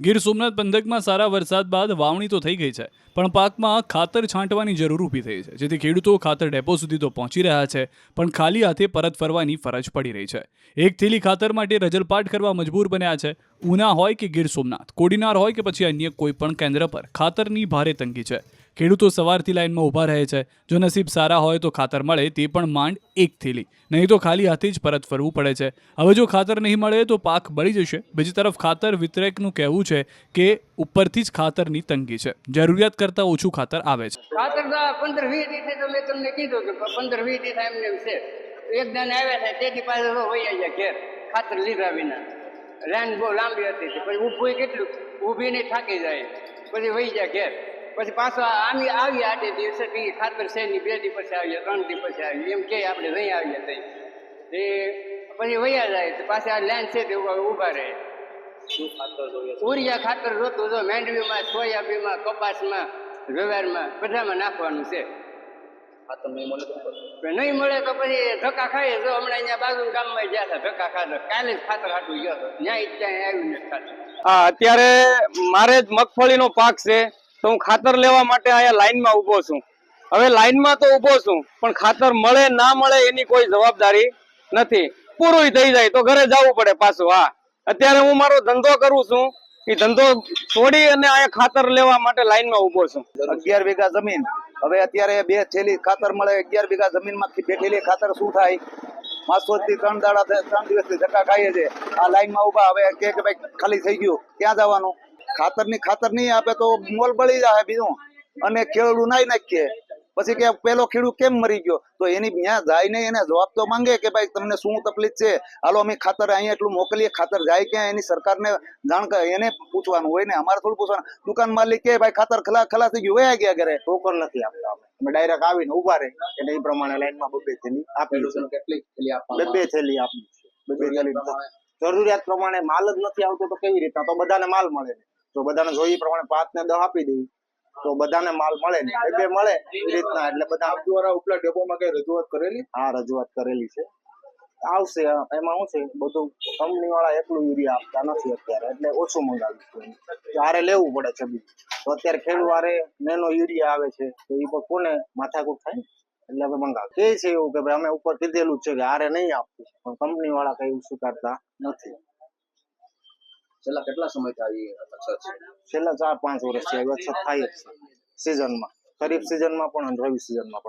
ગીર સોમનાથ પંથકમાં સારા વરસાદ બાદ વાવણી તો થઈ ગઈ છે, પણ પાકમાં ખાતર છાંટવાની જરૂર ઊભી થઈ છે. જેથી ખેડૂતો ખાતર ડેપો સુધી તો પહોંચી રહ્યા છે, પણ ખાલી હાથે પરત ફરવાની ફરજ પડી રહી છે. એક થેલી ખાતર માટે રજલપાટ કરવા મજબૂર બન્યા છે. ઉના હોય કે ગીર સોમનાથ, કોડીનાર હોય કે પછી અન્ય કોઈ પણ કેન્દ્ર પર ખાતરની ભારે તંગી છે. ખેડૂતો સવારથી લાઇનમાં ઊભા રહે છે. જો નસીબ સારા હોય તો ખાતર મળે, તે પણ માંડ એક થેલી નહીં તો ખાલી હાથે જ પરત ફરવું પડે છે. હવે જો ખાતર નહીં મળે તો પાક બળી જશે. બીજી તરફ ખાતર વિતરકનું કહેવું છે કે ઉપરથી જ ખાતરની તંગી છે. જરૂરિયાત કરતાં ઓછું ખાતર આવે છે. ખાતર પંદર વીસ દિવસે તો મેં તમને કીધું કે પંદર વીસ દિવસ એમને એમ છે. એક દાન આવ્યા છે તેથી પાસે વહી જાય ઘેર ખાતર લીધા વિના. લાઈન બહુ લાંબી હતી, પછી ઊભું કેટલું? ઊભી નહીં થાકી જાય. પછી વહી જાય ઘેર. પછી પાછો આમી આવી આટે દિવસે કહીએ ખાતર છે ની બે દી પછી આવીએ ત્રણ દી પછી આવીએ. એમ કે આપણે નહીં આવીએ તઈ. તે પછી વૈયા જાય તો પાછી આ લાઈન છે તે ઊભા રહે. ઉરિયા ખાતર જોતું જો મેંડવીમાં સોયાબીનમાં કપાસમાં વ્યવહારમાં બધામાં નાખવાનું છે. નહીં મળે તો પછી ધક્કા ખાઈએ. જો હમણાં અહીંયા બાજુ ગામમાં ગયા હતા ધક્કા ખાધા. કાલે જ ખાતર હાટું ગયો હતો. ત્યાં ત્યાં આવ્યું નથી ખાતર. હા અત્યારે મારે જ મગફળીનો પાક છે. તો હું ખાતર લેવા માટે અહીંયા લાઈનમાં ઊભો છું. હવે લાઈનમાં તો ઊભો છું, પણ ખાતર મળે, ના મળે એની કોઈ જવાબદારી નથી. પૂરું થઈ જાય તો ઘરે જવું પડે પાછું, હા. અત્યારે હું મારો ધંધો કરું છું, એ ધંધો છોડી અને અહીંયા ખાતર લેવા માટે લાઈનમાં ઊભો છું. અગિયાર વીઘા જમીન. હવે અત્યારે બે થેલી ખાતર મળે, અગિયાર વીઘા જમીનમાંથી બે થેલી ખાતર શું થાય? માસો થી ત્રણ દાડા, ત્રણ દિવસથી ધક્કા ખાઈએ છે. આ લાઈનમાં ઊભા હવે કે ભાઈ ખાલી થઈ ગયું, ક્યાં જવાનું? ખાતરની ખાતર નહીં આપે તો મોલ બળી જાય બીજું. અને ખેડૂત નાઈ નાખીએ. પછી કે પેલો ખેડૂત કેમ મરી ગયો? તો એની ત્યાં જાય ને એને જવાબ તો માંગે કે ભાઈ તમને શું તકલીફ છે? હાલો અમે ખાતર અહીંયા એટલું મોકલીએ ખાતર જાય ક્યાં? એની સરકારને જાણ એને પૂછવાનું હોય ને અમારે થોડું પૂછવાનું. દુકાન માલિક કે ભાઈ ખાતર ખલા ખલા થઈ ગયું વયા ગયા ઘરે? ટોકન નથી આપતા અમે. ડાયરેક્ટ આવીને ઊભા રહે. એટલે એ પ્રમાણે લાઈનમાં બબે થેલી આપેલું છે. કેટલી થેલી બે બે થેલી આપી છે. બે બે થેલી. જરૂરિયાત પ્રમાણે માલ જ નથી આવતો તો કેવી રીતના તો બધાને માલ મળે જો બધાને જોઈએ એ પ્રમાણે પાંચ ને દહ આપી દઈ તો બધાને માલ મળે ને. બે બે મળે એ રીતના એટલે બધા દ્વારા ઉપલા ડેપોમાં કઈ રજૂઆત કરેલી? હા રજૂઆત કરેલી છે. આવશે એમાં શું છે બધું કંપની વાળા એટલું યુરિયા આપતા નથી અત્યારે એટલે ઓછું મંગાવ્યું હારે લેવું પડે છે બીજું તો અત્યારે ખેડૂત મેનો નેનો યુરિયા આવે છે તો એ પણ કોને માથાકૂટ થાય એટલે અમે મંગાવ કે છે એવું કે ભાઈ અમે ઉપર કીધેલું છે કે હારે નહીં આપવું. પણ કંપની વાળા કઈ સ્વીકારતા નથી. છેલ્લા કેટલા સમયથી આવી છેલ્લા ચાર પાંચ વર્ષથી આવી અછત થાય જ છે સિઝનમાં ખરીફ સિઝનમાં પણ રવિ સિઝનમાં પણ.